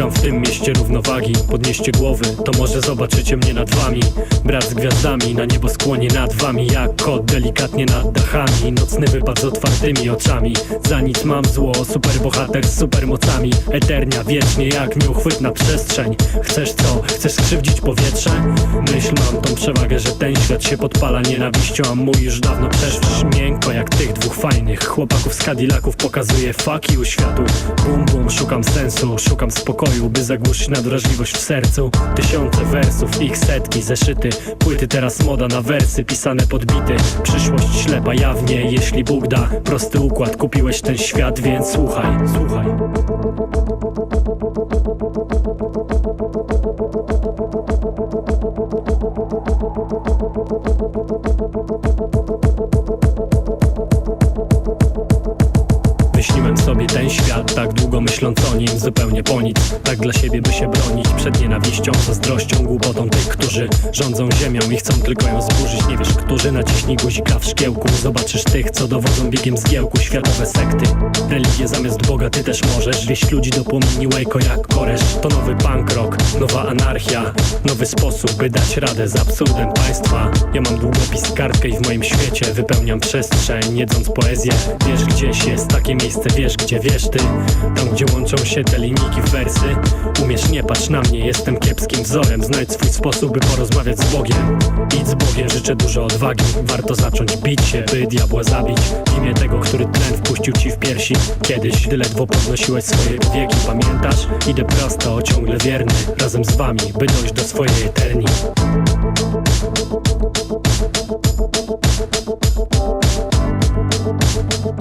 Szukam w tym mieście równowagi. Podnieście głowy, to może zobaczycie mnie nad wami. Brat z gwiazdami, na niebo skłonie nad wami Jak kot delikatnie nad dachami. Nocny wypad z otwartymi oczami. Za nic mam zło, superbohater z supermocami. Eternia, wiecznie jak nieuchwytna przestrzeń. Chcesz co? Chcesz skrzywdzić powietrze? Myśl mam tą przewagę, że ten świat się podpala nienawiścią. A mój już dawno przeszło. Miękko jak tych dwóch fajnych chłopaków z Cadillaców Pokazuje. Fuck you światu. Bum bum, szukam sensu, szukam spokoju By zagłuszyć nadwrażliwość w sercu. Tysiące wersów, ich setki, zeszyty. Płyty teraz moda na wersy, pisane podbity. Przyszłość ślepa jawnie, jeśli Bóg da. Prosty układ, kupiłeś ten świat, więc słuchaj, słuchaj Myśliłem sobie ten świat, tak długo myśląc o nim Zupełnie po nic, tak dla siebie by się bronić Przed nienawiścią, zazdrością, głupotą tych, którzy rządzą ziemią I chcą tylko ją zburzyć, nie wiesz, którzy Naciśnij guzika w szkiełku. Zobaczysz tych, co dowodzą biegiem zgiełku Światowe sekty, religie zamiast Boga Ty też możesz wieść ludzi do płomieni łejko jak koresz To nowy punk rock, nowa anarchia Nowy sposób, by dać radę z absurdem państwa. Ja mam długopis, kartkę i w moim świecie Wypełniam przestrzeń, jedząc poezję. Wiesz gdzieś jest takie miejsce, wiesz gdzie wiesz ty. Tam gdzie łączą się te linijki w wersy. Umiesz, nie patrz na mnie, jestem kiepskim wzorem. Znajdź swój sposób, by porozmawiać z Bogiem. Idź z Bogiem, życzę dużo odwagi. Warto zacząć bić się, by diabła zabić. W imię tego, który tlen wpuścił ci w piersi. Kiedyś, gdy ledwo podnosiłeś swoje wieki Pamiętasz? Idę prosto, ciągle wierny. Razem z wami, by dojść do swojej eterni